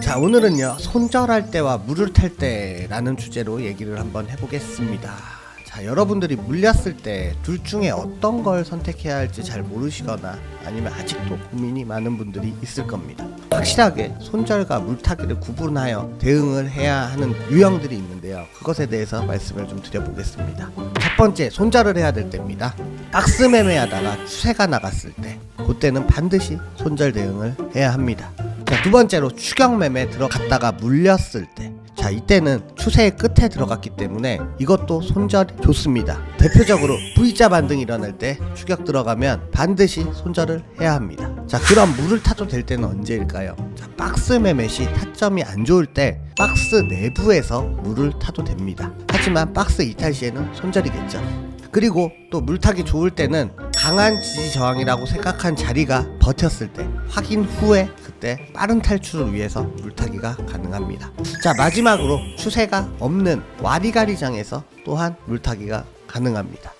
자 오늘은요 손절할 때와 물을 탈 때라는 주제로 얘기를 한번 해보겠습니다. 자 여러분들이 물렸을 때 둘 중에 어떤 걸 선택해야 할지 잘 모르시거나 아니면 아직도 고민이 많은 분들이 있을 겁니다. 확실하게 손절과 물타기를 구분하여 대응을 해야 하는 유형들이 있는데요. 그것에 대해서 말씀을 좀 드려보겠습니다. 첫 번째 손절을 해야 될 때입니다. 박스 매매하다가 추세가 나갔을 때 그때는 반드시 손절 대응을 해야 합니다 자, 두 번째로 추격 매매 들어갔다가 물렸을 때. 자, 이때는 추세의 끝에 들어갔기 때문에 이것도 손절이 좋습니다. 대표적으로 V자 반등이 일어날 때 추격 들어가면 반드시 손절을 해야 합니다. 자, 그럼 물을 타도 될 때는 언제일까요? 자, 박스 매매 시 타점이 안 좋을 때 박스 내부에서 물을 타도 됩니다. 하지만 박스 이탈 시에는 손절이겠죠. 그리고 또 물타기 좋을 때는 강한 지지 저항이라고 생각한 자리가 버텼을 때 확인 후에 그때 빠른 탈출을 위해서 물타기가 가능합니다. 자 마지막으로 추세가 없는 와리가리장에서 또한 물타기가 가능합니다.